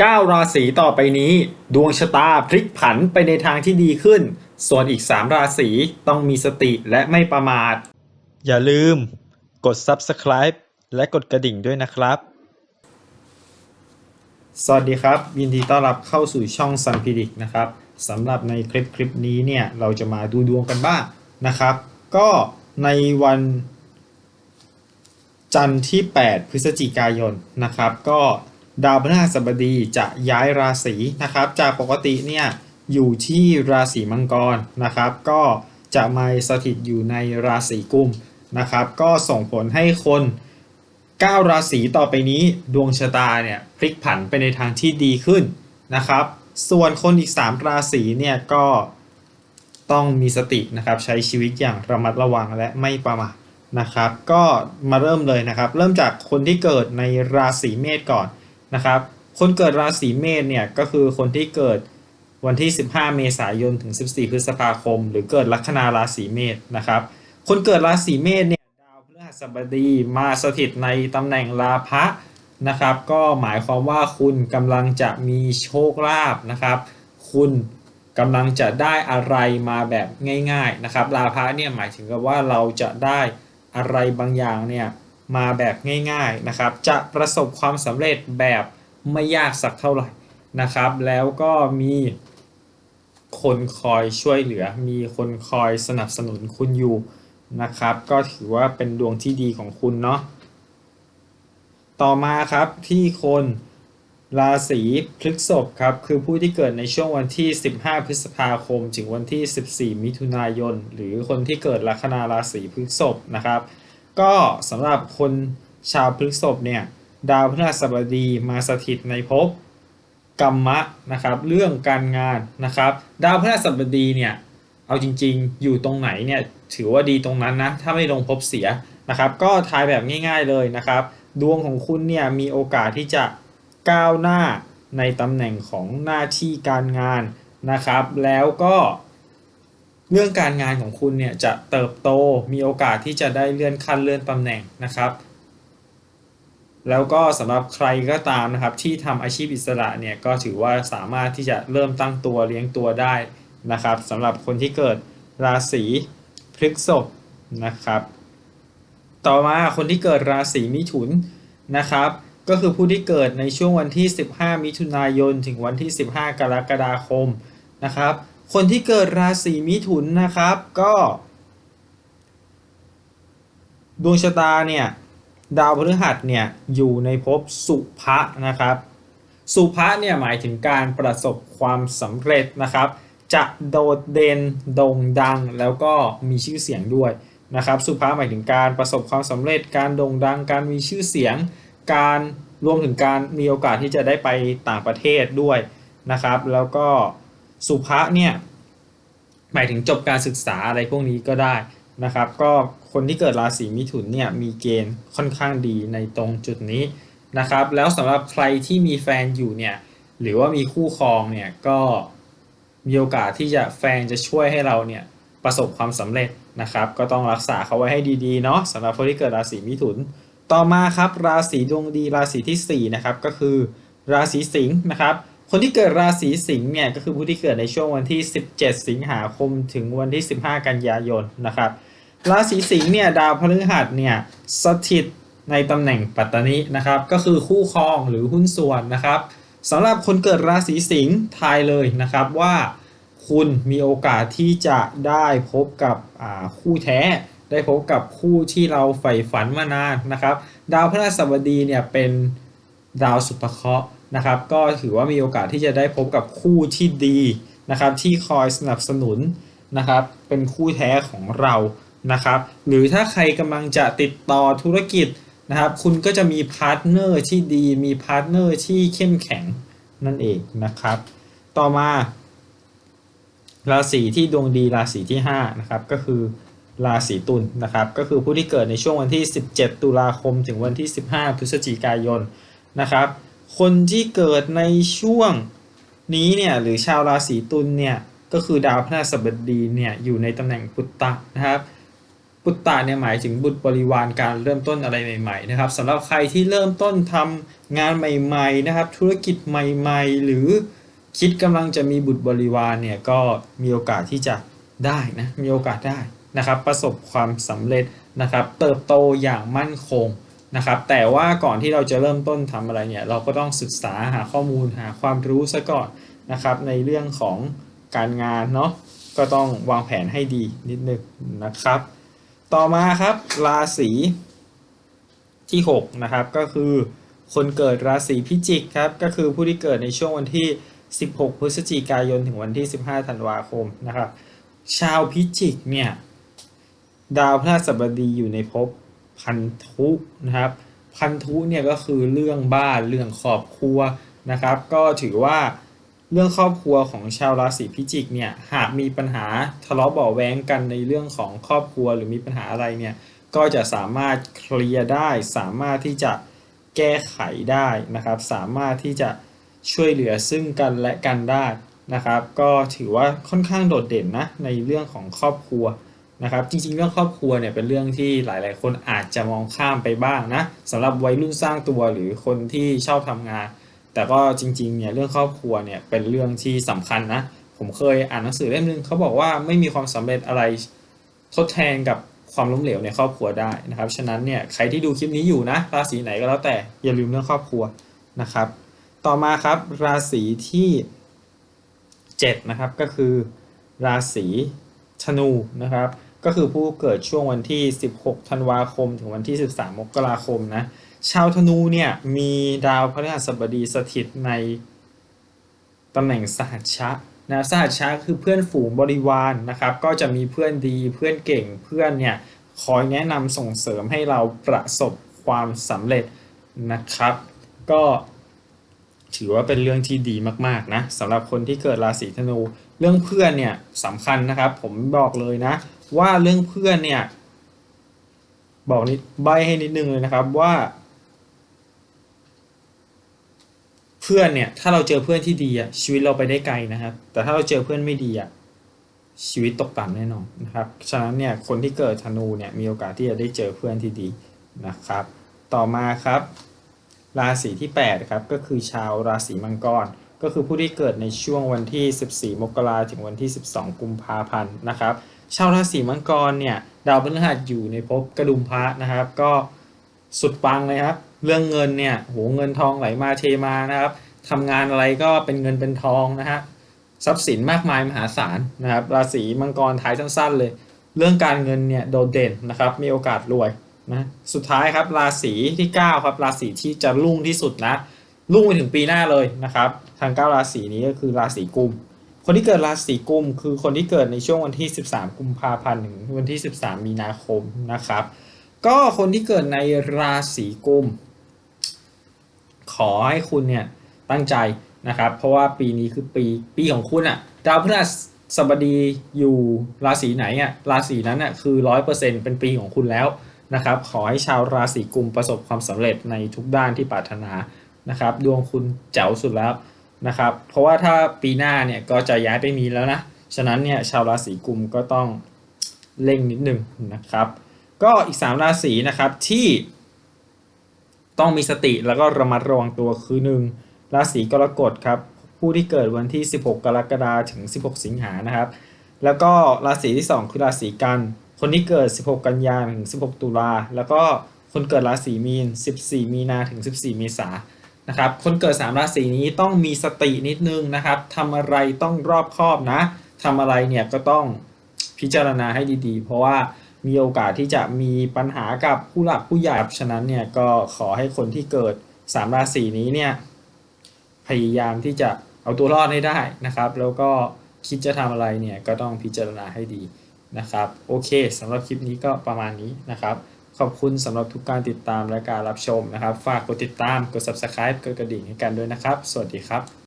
9 ราศีต่อไปนี้ ดวงชะตาพลิกผันไปในทางที่ดีขึ้น ส่วนอีก 3 ราศีต้องมีสติและไม่ประมาท อย่าลืม กด Subscribe และกดกระดิ่งด้วยนะครับ สวัสดีครับ ยินดีต้อนรับเข้าสู่ช่องซันพิดิกนะครับสำหรับในคลิปคลิปนี้เนี่ยเราจะมาดูดวงกันบ้างนะครับ ก็ในวันจันทร์ที่ 8 พฤศจิกายนนะครับ ก็ ดาวพฤหัสบดีจะย้ายราศีนะครับ จากปกติเนี่ยอยู่ที่ราศีมังกรนะครับ ก็จะมาสถิตอยู่ในราศีกุมนะครับ ก็ส่งผลให้คน 9 ราศีต่อไปนี้ดวงชะตาเนี่ยพลิกผันไปในทางที่ดีขึ้นนะครับ ส่วนคนอีก 3 ราศีเนี่ยก็ต้องมีสตินะครับใช้ชีวิตอย่างระมัดระวังและไม่ประมาทนะครับ ก็มาเริ่มเลยนะครับ เริ่มจากคนที่เกิดในราศีเมษก่อน นะครับ คนเกิดราศีเมษเนี่ยก็คือคนที่เกิดวันที่ 15 เมษายนถึง 14 พฤษภาคม หรือเกิดลัคนาราศีเมษนะครับ คนเกิดราศีเมษเนี่ยดาวพฤหัสบดีมาสถิตในตำแหน่งลาภะนะครับ ก็หมายความว่าคุณกำลังจะมีโชคลาภนะครับ คุณกำลังจะได้อะไรมาแบบง่าย ๆนะครับลาภะเนี่ยหมายถึงกับว่าเราจะได้อะไรบางอย่างเนี่ย มาแบบง่ายๆนะครับ จะประสบความสำเร็จแบบไม่ยากสักเท่าไหร่นะครับ แล้วก็มีคนคอยช่วยเหลือ มีคนคอยสนับสนุนคุณอยู่นะครับ ก็ถือว่าเป็นดวงที่ดีของคุณเนาะต่อมาครับที่คนราศีพฤษภครับคือผู้ที่เกิดในช่วงวันที่ 15 พฤษภาคม ถึงวันที่ 14 มิถุนายน หรือคนที่เกิดลัคนาราศีพฤษภนะครับ ก็สำหรับคนชาวพฤษภเนี่ยดาวพฤหัสบดีมาสถิตในภพกรรมะนะครับ เรื่องการงานนะครับ ดาวพฤหัสบดีเนี่ยเอาจริงๆ อยู่ตรงไหนเนี่ยถือว่าดีตรงนั้นนะถ้าไม่ลงภพเสียนะครับ ก็ทายแบบง่ายๆเลยนะครับ ดวงของคุณเนี่ยมีโอกาสที่จะก้าวหน้าในตำแหน่งของหน้าที่การงานนะครับ แล้วก็ เรื่องการงานของคุณเนี่ยจะเติบโตมีโอกาสที่จะได้เลื่อนขั้นเลื่อนตำแหน่งนะครับ แล้วก็สำหรับใครก็ตามนะครับ ที่ทำอาชีพอิสระเนี่ยก็ถือว่าสามารถที่จะเริ่มตั้งตัวเลี้ยงตัวได้นะครับสำหรับคนที่เกิดราศีพฤษภนะครับ ต่อมาคนที่เกิดราศีมิถุนนะครับ ก็คือผู้ที่เกิดในช่วงวันที่ 15 มิถุนายน ถึงวันที่ 15 กรกฎาคมนะครับ คนที่เกิดราศีมิถุนนะครับก็ ดวงชะตาเนี่ยดาวพฤหัสเนี่ยอยู่ในภพสุภะนะครับ สุภะเนี่ยหมายถึงการประสบความสำเร็จนะครับ จะโดดเด่นโด่งดังแล้วก็มีชื่อเสียงด้วยนะครับ สุภาพหมายถึงการประสบความสำเร็จ การโด่งดัง การมีชื่อเสียง การรวมถึงการมีโอกาสที่จะได้ไปต่างประเทศด้วยนะครับ แล้วก็ สุภาเนี่ยหมายถึงจบการศึกษาอะไรพวกนี้ก็ได้นะครับ ก็คนที่เกิดราศีมิถุนเนี่ยมีเกณฑ์ค่อนข้างดีในตรงจุดนี้นะครับ แล้วสำหรับใครที่มีแฟนอยู่เนี่ยหรือว่ามีคู่ครองเนี่ยก็มีโอกาสที่จะแฟนจะช่วยให้เราเนี่ยประสบความสำเร็จนะครับ ก็ต้องรักษาเขาไว้ให้ดีๆเนาะสำหรับคนที่เกิดราศีมิถุน ต่อมาครับราศีดวงดีราศีที่4นะครับก็คือราศีสิงห์นะครับ คนที่เกิดราศีสิงห์เนี่ยก็คือผู้ที่เกิดในช่วงวันที่ 17 สิงหาคมถึงวันที่ 15 กันยายนนะครับ ราศีสิงห์เนี่ยดาวพฤหัสเนี่ยสถิตในตำแหน่งปัตตานินะครับ ก็คือคู่ครองหรือหุ้นส่วนนะครับสำหรับคนเกิดราศีสิงห์ทายเลยนะครับว่าคุณมีโอกาสที่จะได้พบกับคู่แท้ ได้พบกับคู่ที่เราใฝ่ฝันมานานนะครับ ดาวพฤหัสบดีเนี่ยเป็นดาวสุภเคราะห์ นะครับ ก็ถือว่ามีโอกาสที่จะได้พบกับคู่ที่ดีนะครับ ที่คอยสนับสนุนนะครับ เป็นคู่แท้ของเรานะครับ หรือถ้าใครกำลังจะติดต่อธุรกิจนะครับ คุณก็จะมีพาร์ทเนอร์ที่ดี มีพาร์ทเนอร์ที่เข้มแข็งนั่นเองนะครับ ต่อมา ราศีที่ดวงดีราศีที่5นะครับก็คือราศีตุลนนะครับ ก็คือผู้ที่เกิดในช่วงวันที่ 17 ตุลาคมถึงวันที่ 15 พฤศจิกายนนะครับ คนที่เกิดในช่วงนี้เนี่ยหรือชาวราศีตุลเนี่ยก็คือดาวพฤหัสบดีเนี่ยอยู่ในตำแหน่งปุตตะนะครับปุตตะเนี่ยหมายถึงบุตรบริวารการเริ่มต้นอะไรใหม่ๆนะครับสำหรับใครที่เริ่มต้นทำงานใหม่ๆนะครับ ธุรกิจใหม่ๆ หรือคิดกำลังจะมีบุตรบริวารเนี่ยก็มีโอกาสที่จะได้นะมีโอกาสได้นะครับ ประสบความสำเร็จนะครับ เติบโตอย่างมั่นคง นะครับ แต่ว่าก่อนที่เราจะเริ่มต้นทำอะไรเนี่ย เราก็ต้องศึกษาหาข้อมูลหาความรู้ซะก่อนนะครับ ในเรื่องของการงานเนาะก็ต้องวางแผนให้ดีนิดนึงนะครับ ต่อมาครับราศีที่ 6 นะครับ ก็คือคนเกิดราศีพิจิกครับ ก็คือผู้ที่เกิดในช่วงวันที่ 16 พฤศจิกายนถึงวันที่ 15 ธันวาคมนะครับ ชาวพิจิกเนี่ย ดาวพฤหัสบดีอยู่ในภพ พันธุนะครับ พันธุเนี่ยก็คือเรื่องบ้านเรื่องครอบครัวนะครับ ก็ถือว่าเรื่องครอบครัวของชาวราศีพิจิกเนี่ยหากมีปัญหาทะเลาะเบาะแว้งกันในเรื่องของครอบครัวหรือมีปัญหาอะไรเนี่ยก็จะสามารถเคลียร์ได้ สามารถที่จะแก้ไขได้นะครับ สามารถที่จะช่วยเหลือซึ่งกันและกันได้นะครับ ก็ถือว่าค่อนข้างโดดเด่นนะในเรื่องของครอบครัว นะครับจริงๆเรื่องครอบครัวเนี่ยเป็นเรื่องที่หลายๆ คนอาจจะมองข้ามไปบ้างนะสำหรับวัยรุ่นสร้างตัวหรือคนที่ชอบทำงาน แต่ก็จริงๆเนี่ยเรื่องครอบครัวเนี่ยเป็นเรื่องที่สำคัญนะผมเคยอ่านหนังสือเล่มนึงเขาบอกว่าไม่มีความสำเร็จอะไรทดแทนกับความล้มเหลวในครอบครัวได้นะครับฉะนั้นเนี่ยใครที่ดูคลิปนี้อยู่นะราศีไหนก็แล้วแต่อย่าลืมเรื่องครอบครัวนะครับ ต่อมาครับราศีที่7นะครับก็คือราศีธนูนะครับ ก็คือผู้เกิดช่วงวันที่ 16 ธันวาคม ถึงวันที่ 13 มกราคมนะ ชาวธนูเนี่ยมีดาวพฤหัสบดีสถิตในตำแหน่งสหัชชะนะสหัชชะคือเพื่อนฝูงบริวารนนะครับ ก็จะมีเพื่อนดีเพื่อนเก่งเพื่อนเนี่ยคอยแนะนำส่งเสริมให้เราประสบความสำเร็จนะครับ ก็ถือว่าเป็นเรื่องที่ดีมากๆนะสำหรับคนที่เกิดราศีธนู เรื่องเพื่อนเนี่ยสำคัญนะครับ ผมบอกเลยนะ ว่าเรื่องเพื่อนเนี่ย บอกนิดใบให้นิดนึงเลยนะครับว่า เพื่อนเนี่ย ถ้าเราเจอเพื่อนที่ดีอะชีวิตเราไปได้ไกลนะครับ แต่ถ้าเราเจอเพื่อนไม่ดีอะชีวิตตกต่ำแน่นอนนะครับ ฉะนั้นเนี่ยคนที่เกิดธนูเนี่ยมีโอกาสที่จะได้เจอเพื่อนที่ดีนะครับ ต่อมาครับ ราศีที่8ครับก็คือชาวราศีมังกร ก็คือผู้ที่เกิดในช่วงวันที่ 14 มกราถึงวันที่ 12 กุมภาพันธ์นะครับ ชาวราศีมังกรเนี่ยดาวพฤหัสอยู่ในภพกระดุมพระนะครับ ก็สุดปังเลยครับ เรื่องเงินเนี่ยโหเงินทองไหลมาเทมานะครับทำงานอะไรก็เป็นเงินเป็นทองนะฮะทรัพย์สินมากมายมหาศาลนะครับ ราศีมังกรท้ายสั้น ๆ เลย เรื่องการเงินเนี่ยโดดเด่นนะครับ มีโอกาสรวยนะสุดท้ายครับราศีที่ 9 ครับ ราศีที่จะรุ่งที่สุดนะรุ่งไปถึงปีหน้าเลยนะครับ ทางเก้าราศีนี้ก็คือราศีกุม คนที่เกิดราศีกุมคือคนที่เกิดในช่วงวันที่ 13 กุมภาพันธ์ถึงวันที่ 13 มีนาคมนะครับ ก็คนที่เกิดในราศีกุม ขอให้คุณเนี่ยตั้งใจนะครับ เพราะว่าปีนี้คือปีปีของคุณอะดาวพฤหัสบดีอยู่ราศีไหนอะราศีนั้นอะคือร้อยเปอร์เซ็นเป็นปีของคุณแล้วนะครับ ขอให้ชาวราศีกุมประสบความสำเร็จในทุกด้านที่ปรารถนานะครับ ดวงคุณแจ๋วสุดแล้ว นะครับ เพราะว่าถ้าปีหน้าเนี่ยก็จะย้ายไปมีแล้วนะ ฉะนั้นเนี่ยชาวราศีกุมก็ต้องเร่งนิดนึงนะครับ ก็อีก 3 ราศีนะครับที่ต้องมีสติแล้วก็ระมัดระวังตัวคือ1ราศีกรกฎครับผู้ที่เกิดวันที่ 16 กรกฎาคมถึง 16 สิงหานะครับ แล้วก็ราศีที่ 2 คือราศีกัน คนที่เกิด 16 กันยายนถึง 16 ตุลา แล้วก็คนเกิดราศีมีน 14 มีนาถึง 14 เมษายน นะครับ คนเกิด 3 ราศีนี้ต้องมีสตินิดนึงนะครับทำอะไรต้องรอบคอบนะทำอะไรเนี่ยก็ต้องพิจารณาให้ดีๆ เพราะว่ามีโอกาสที่จะมีปัญหากับผู้หลักผู้ใหญ่ฉะนั้นเนี่ยก็ขอให้คนที่เกิด 3 ราศีนี้เนี่ยพยายามที่จะเอาตัวรอดให้ได้นะครับ แล้วก็คิดจะทำอะไรเนี่ยก็ต้องพิจารณาให้ดีนะครับ โอเคสำหรับคลิปนี้ก็ประมาณนี้นะครับ ขอบคุณสำหรับทุกการติดตามและการรับชมนะครับ ฝากกดติดตาม กด subscribe กดกระดิ่งให้กันด้วยนะครับ สวัสดีครับ